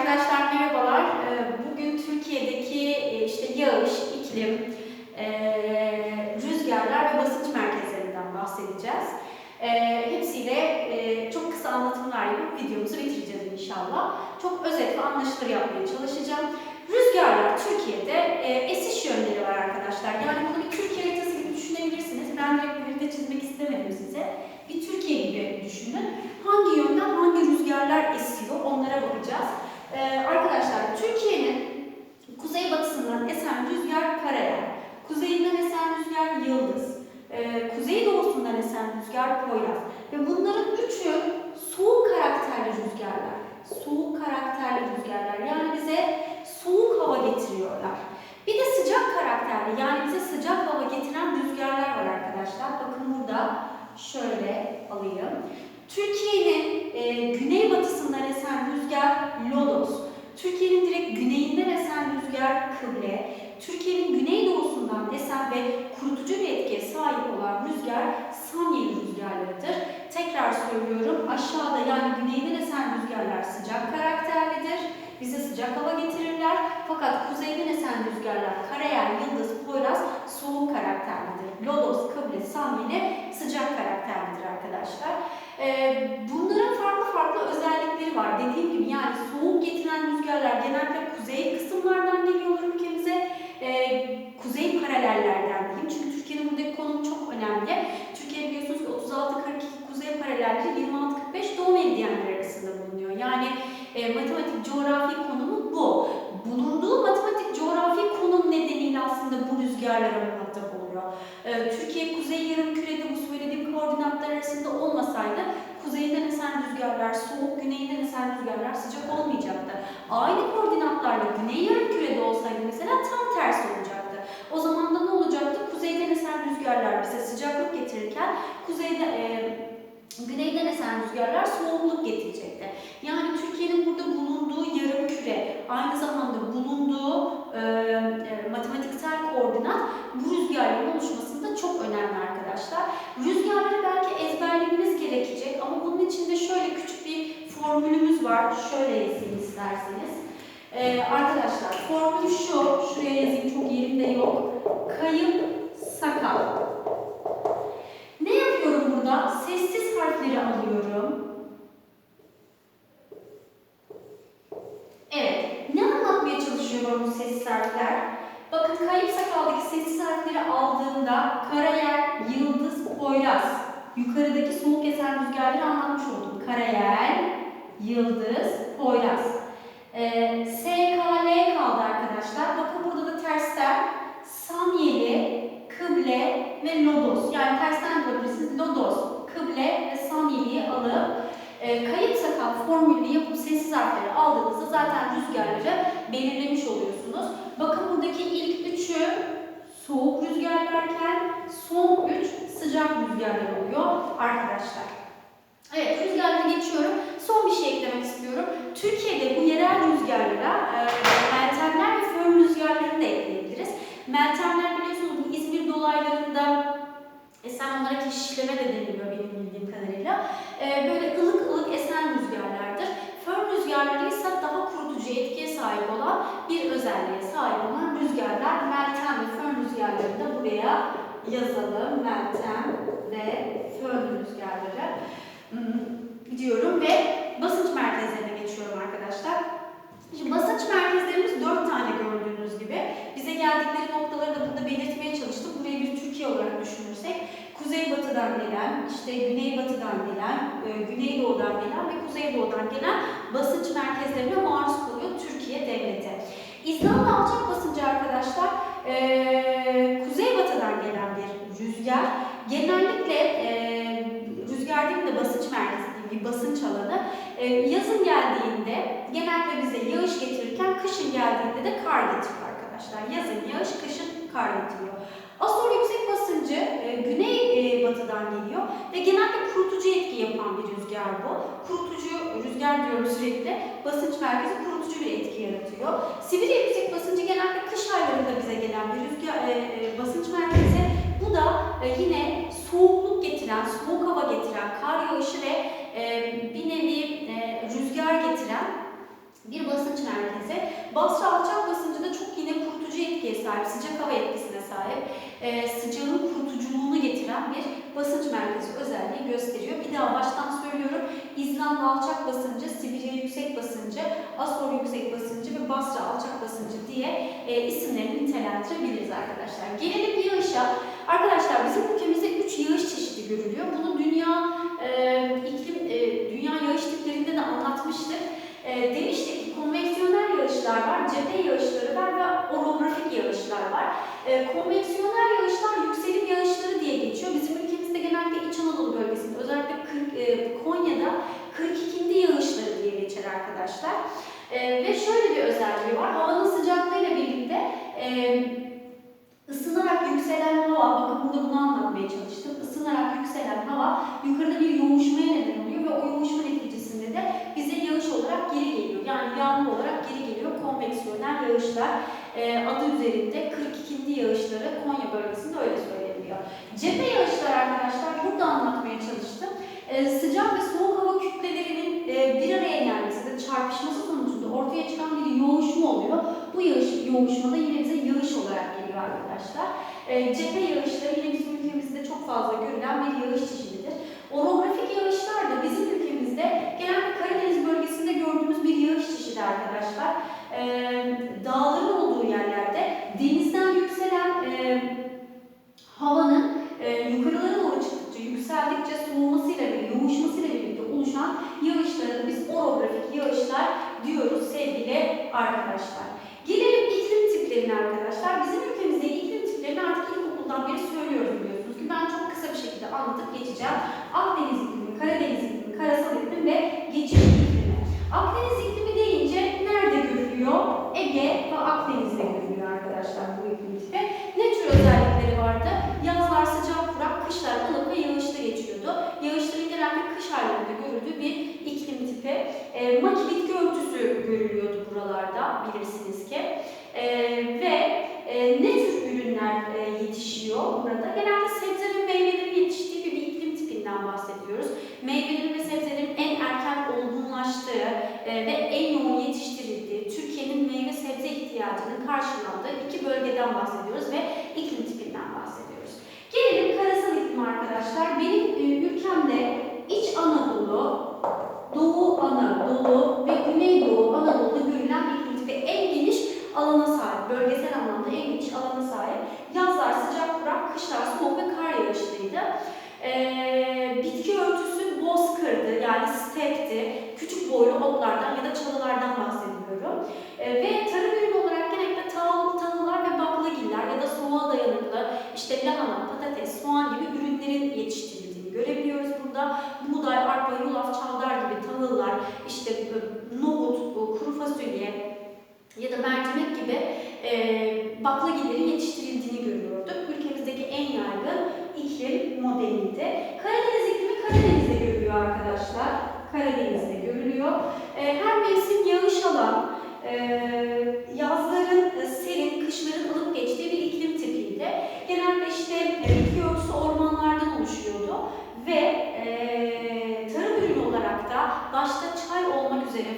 Arkadaşlar merhabalar. Ee, Bugün Türkiye'deki e, işte yağış, iklim, e, rüzgarlar ve basınç merkezlerinden bahsedeceğiz. E, Hepsiyle çok kısa anlatımlar yapıp videomuzu bitireceğiz inşallah. Çok özet ve anlaşılır yapmaya çalışacağım. Rüzgarlar Türkiye'de esiş yönleri var arkadaşlar. Yani bunu bir Türkiye haritası gibi düşünebilirsiniz. Ben direkt bir harita çizmek istemedim size. Bir Türkiye gibi düşünün. Hangi yönden hangi rüzgarlar esiyor onlara bakacağız. Ee, arkadaşlar Türkiye'nin kuzeybatısından esen rüzgar karayel, kuzeyinden esen rüzgar yıldız, e, kuzeydoğusundan esen rüzgar poyraz ve bunların üçü soğuk karakterli rüzgarlar. Soğuk karakterli rüzgarlar yani bize soğuk hava getiriyorlar. Bir de sıcak karakterli yani bize sıcak hava getiren rüzgarlar var arkadaşlar. Bakın burada şöyle alayım. Türkiye'nin e, güneybatısından esen rüzgar Lodos. Türkiye'nin direkt güneyinden esen rüzgar Kıble. Türkiye'nin ve kurutucu bir etkiye sahip olan rüzgar Samyeli rüzgarlarıdır. Tekrar söylüyorum aşağıda yani güneyden esen rüzgarlar sıcak karakterlidir. Bize sıcak hava getirirler. Fakat kuzeyden esen rüzgarlar Karayel, Yıldız, Poyraz soğuk karakterlidir. Lodos, Kıble, Samyeli sıcak karakterlidir arkadaşlar. Ee, bunların farklı farklı özellikleri var. Dediğim gibi yani soğuk getiren rüzgarlar genelde kuzey kısımlardan geliyorlar ülkemize. Ee, kuzey paralellerden diyeyim. Çünkü Türkiye'nin buradaki konumu çok önemli. Türkiye biliyorsunuz ki 36-42 kuzey paralelleri 26-45 doğu meridyenleri arasında bulunuyor. Yani e, matematik coğrafi konumu bu. Bulunduğu matematik coğrafi konum nedeniyle aslında bu rüzgarlara muhatap oluyor. Ee, Türkiye kuzey yarım kürede bu söylediğim arasında olmasaydı kuzeyden esen rüzgarlar soğuk, güneyden esen rüzgarlar sıcak olmayacaktı. Aynı koordinatlarla güney yarım kürede olsaydı mesela tam tersi olacaktı. O zaman da ne olacaktı? Kuzeyden esen rüzgarlar bize sıcaklık getirirken kuzeyde e, güneyden esen rüzgarlar soğukluk getirecekti. Yani Türkiye'nin burada bulunduğu yarım küre, aynı zamanda bulunduğu e, e, matematiksel koordinat bu rüzgarların oluşmasında çok önemli arkadaşlar. Rüzgarları gerekecek bunun için de şöyle küçük bir formülümüz var. Şöyle yazayım isterseniz. Ee, arkadaşlar formülü şu, şuraya yazayım çok yerimde yok. Kayıp sakal. Ne yapıyorum burada? Sessiz harfleri alıyorum. Evet, ne anlatmaya çalışıyorum bu sessiz harfler? Bakın kayıp sakaldaki sessiz harfleri aldığımda karayel, yıldız, poyraz. Yukarıdaki soğuk esen rüzgarları anlatmış oldum. Karayel, yıldız, poyraz. Ee, SKL kaldı arkadaşlar. Bakın burada da tersten Samyeli, Kıble ve Lodos. Yani tersten bulabilirsiniz. Lodos, Kıble ve Samyeli'yi alıp e, kayıp sakal formülünü yapıp sessiz harfleri aldığınızda zaten rüzgarları belirlemiş oluyorsunuz. Bakın buradaki ilk üçü soğuk rüzgarlarken son üç rüzgarlar oluyor arkadaşlar. Evet rüzgarlara geçiyorum. Son bir şey eklemek istiyorum. Türkiye'de bu yerel rüzgarlara e, meltemler ve fön rüzgarlarını da ekleyebiliriz. Meltemler biliyorsunuz bu İzmir dolaylarında esen onlara keşişleme de deniliyor benim bildiğim kadarıyla. E, böyle ılık ılık esen rüzgarlardır. Fön rüzgarları ise daha kurutucu etkiye sahip olan bir özelliğe sahip olan rüzgarlar. Meltem ve fön rüzgarlarını da buraya yazalım. Meltem ve fön rüzgarları hmm, diyorum ve basınç merkezlerine geçiyorum arkadaşlar. Şimdi basınç merkezlerimiz dört tane gördüğünüz gibi. Bize geldikleri noktaları da burada belirtmeye çalıştım. Burayı bir Türkiye olarak düşünürsek kuzeybatıdan gelen, işte güneybatıdan gelen, e, güneydoğudan gelen ve kuzeydoğudan gelen basınç merkezlerine maruz kalıyor Türkiye devleti. İzlanda alçak basıncı arkadaşlar e, kuzeybatıdan gelen bir rüzgar. Genellikle e, rüzgar değil de basınç merkezi bir basınç alanı. E, yazın geldiğinde genelde bize yağış getirirken kışın geldiğinde de kar getiriyor arkadaşlar. Yazın yağış, kışın kar getiriyor. Asor yüksek basıncı e, güney e, batıdan geliyor ve genelde kurutucu etki yapan bir rüzgar bu. Kurutucu rüzgar diyorum sürekli. Basınç merkezi kurutucu bir etki yaratıyor. Sibirya yüksek basıncı genelde kış aylarında bize gelen bir rüzgar e, e, basınç merkezi. Bu da e, yine soğukluk getiren, soğuk hava getiren, kar yağışı ve e, bir nevi e, rüzgar getiren bir basınç Basra alçak basıncı kurutucu etkiye sahip, sıcak hava etkisine sahip, e, sıcağın kurutuculuğunu getiren bir basınç merkezi özelliği gösteriyor. Bir daha baştan söylüyorum. İzlanda alçak basıncı, Sibirya yüksek basıncı, Asor yüksek basıncı ve Basra alçak basıncı diye e, isimlerini nitelendirebiliriz arkadaşlar. Gelelim yağışa. Arkadaşlar bizim ülkemizde 3 yağış çeşidi görülüyor. Bunu dünya e, iklim e, dünya yağış tiplerinde de anlatmıştık. E, demiştik ki konveksiyonel yağışlar var, cephe yağışları var ve orografik yağışlar var. E, konveksiyonel yağışlar yükselim yağışları diye geçiyor. Bizim ülkemizde genellikle İç Anadolu bölgesinde özellikle 40, e, Konya'da 42. yağışları diye geçer arkadaşlar. E, ve şöyle bir özelliği var. Havanın sıcaklığıyla birlikte e, ısınarak yükselen hava, bakın burada bunu anlatmaya çalıştım. Isınarak yükselen hava yukarıda bir yoğuşmaya neden oluyor ve o yoğuşma neticesinde de bize yağış olarak geri geliyor. Yani yağmur olarak geri geliyor konveksiyonel yağışlar. E, adı üzerinde 42. yağışları Konya bölgesinde öyle söyleniyor. Cephe yağışlar arkadaşlar burada anlatmaya çalıştım. E, sıcak ve soğuk hava kütlelerinin e, bir araya gelmesi de çarpışması sonucunda ortaya çıkan bir yoğuşma oluyor. Bu yağış, yoğuşma da yine bize yağış olarak geliyor arkadaşlar. E, cephe yağışları yine bizim ülkemizde çok fazla görülen bir yağış çeşididir. Orografik yağışlar da bizim ülkemizde genelde Karadeniz bölgesinde gördüğümüz bir yağış çeşidi arkadaşlar. E, dağların olduğu yerlerde denizden yükselen e, havanın e, yukarılara doğru çıktıkça, yükseldikçe soğumasıyla ve yoğuşmasıyla birlikte oluşan yağışlara da biz orografik yağışlar diyoruz sevgili arkadaşlar. Gelelim iklim tiplerine arkadaşlar. Bizim ülkemizde iklim tiplerini artık ilkokuldan beri söylüyoruz biliyorsunuz ki ben çok kısa bir şekilde anlatıp geçeceğim. Akdeniz iklimi, Karadeniz iklimi, karasal iklim ve geçiş iklimi. Akdeniz iklimi deyince nerede görülüyor? Ege ve Akdeniz'de görülüyor arkadaşlar bu iklim tipi. Ne tür özellikleri vardı? Yazlar sıcak, kurak, kışlar ılık ve yağışlı geçiyordu. Yağışların genelde kış aylarında görüldüğü bir iklim tipi. E, maki bitki görülüyordu buralarda bilirsiniz ki. E, ve e, ne tür ürünler e, yetişiyor burada? Genelde sebze ve meyvelerin yetiştiği bir iklim tipinden bahsediyoruz. Meyvelerin ve sebzelerin en erken olgunlaştığı e, ve en yoğun yetiştirildiği, Türkiye'nin meyve sebze ihtiyacının karşılandığı iki bölgeden bahsediyoruz ve iklim tipinden bahsediyoruz. Gelelim karasal iklim arkadaşlar. Benim e, ülkemde İç Anadolu, Doğu Anadolu ve Güneydoğu Anadolu'da görülen iklim tipi en geniş alana sahip, bölgesel anlamda en geniş alana sahip. Yazlar sıcak kurak, kışlar soğuk ve kar yağışlıydı. Ee, bitki örtüsü bozkırdı yani stepti, küçük boylu otlardan ya da çalılardan bahsediyorum. Ee, ve tarım ürünü olarak genellikle tahıl, tahıllar ve baklagiller ya da soğuğa dayanıklı işte lahana, patates, soğan gibi ürünlerin yetiştirildiğini görebiliyoruz burada. Buğday, arpa, yulaf, çavdar gibi tahıllar, işte e, nohut, bu kuru fasulye ya da mercimek gibi e, baklagillerin yetiştirildiğini görüyorduk. Ülkemizdeki en yaygın iklim modeliydi. Karadeniz iklimi Karadeniz'de görülüyor arkadaşlar. Karadeniz'de görülüyor. E, her mevsim yağış alan, e, yazların e, serin, kışların ılık geçtiği bir iklim tipiydi. Genelde işte e, bitki örtüsü ormanlardan oluşuyordu ve e, tarım ürünü olarak da başta çay olmak üzere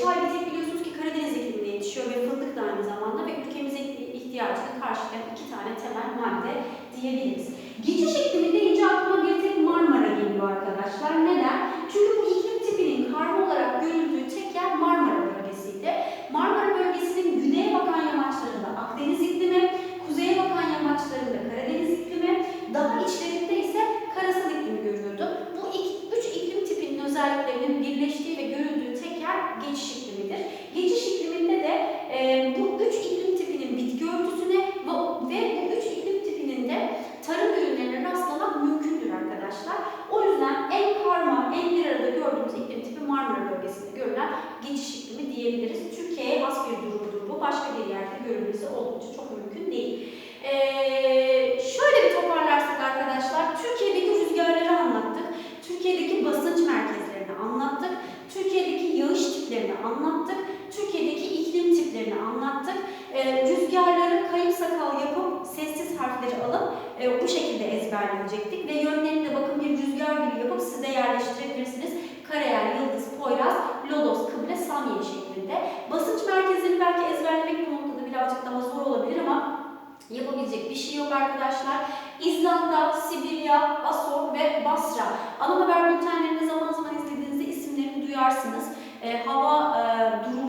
çay bir tek biliyorsunuz ki Karadeniz ikliminde yetişiyor ve fındık da aynı zamanda ve ülkemize ihtiyacını karşılayan iki tane temel madde diyebiliriz. Geçiş iklimi deyince aklıma bir tek Marmara geliyor arkadaşlar. Neden? Çünkü bu iklim tipinin karma olarak görüldüğü tek yer Marmara bölgesiydi. Marmara bölgesinin güneye bakan yamaçlarında Akdeniz iklimi, kuzeye bakan yamaçlarında Karadeniz iklimi, daha içlerinde ise karasal iklimi görüyordu. Bu ik- üç iklim tipinin özelliklerinin birleştiği ve görüldüğü tek yer geçiş iklimidir. Geçiş ikliminde de e, bu üç iklim tipinin bitki örtüsüne ve, ve bu üç iklim tipinin de tarım ürünlerine rastlamak mümkündür arkadaşlar. O yüzden en karma, en bir arada gördüğümüz iklim tipi Marmara bölgesinde görülen geçiş iklimi diyebiliriz. Türkiye'ye has bir durumdur bu. Başka bir yerde görülmesi oldukça çok mümkün değil. Ee, şöyle bir toparlarsak arkadaşlar, Türkiye'deki rüzgarları anlattık. Türkiye'deki basınç merkezlerini anlattık. Türkiye'deki yağış tiplerini anlattık. Türkiye'deki iklim tiplerini anlattık. Ee, rüzgarları kayıp sakal yapıp sessiz harfleri alıp e, bu şekilde ezberleyecektik ve yönlerini de bakın bir rüzgar gibi yapıp siz de yerleştirebilirsiniz. karayel, yıldız, poyraz, lodos, kıble, samye şeklinde. Basınç merkezini belki ezberlemek bu noktada birazcık daha zor olabilir ama yapabilecek bir şey yok arkadaşlar. İzlanda, Sibirya, Asor ve Basra. Ana haber bültenlerini zaman zaman izlediğinizde isimlerini duyarsınız. E, hava e, durumu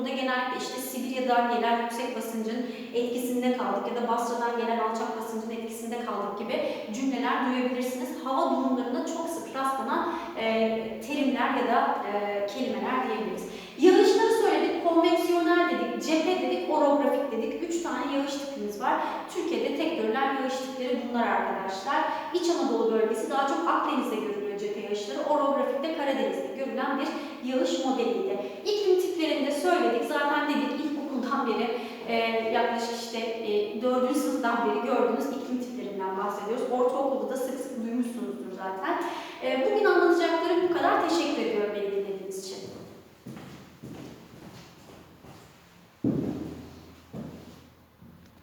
sunulduğunda genellikle işte Sibirya'dan gelen yüksek basıncın etkisinde kaldık ya da Basra'dan gelen alçak basıncın etkisinde kaldık gibi cümleler duyabilirsiniz. Hava durumlarında çok sık rastlanan e, terimler ya da e, kelimeler diyebiliriz. Yağışları söyledik, konveksiyonel dedik, cephe dedik, orografik dedik. Üç tane yağış tipimiz var. Türkiye'de tek görülen yağış tipleri bunlar arkadaşlar. İç Anadolu bölgesi daha çok Akdeniz'de görülüyor cephe yağışları. Orografikte Karadeniz'de görülen bir yağış modeliydi. İklim tiplerini söyledik. Zaten dedik ilkokuldan beri e, yaklaşık işte e, 4. sınıftan beri gördüğünüz iklim tiplerinden bahsediyoruz. Ortaokulda da sık sık duymuşsunuzdur zaten. E, bugün anlatacaklarım bu kadar. Teşekkür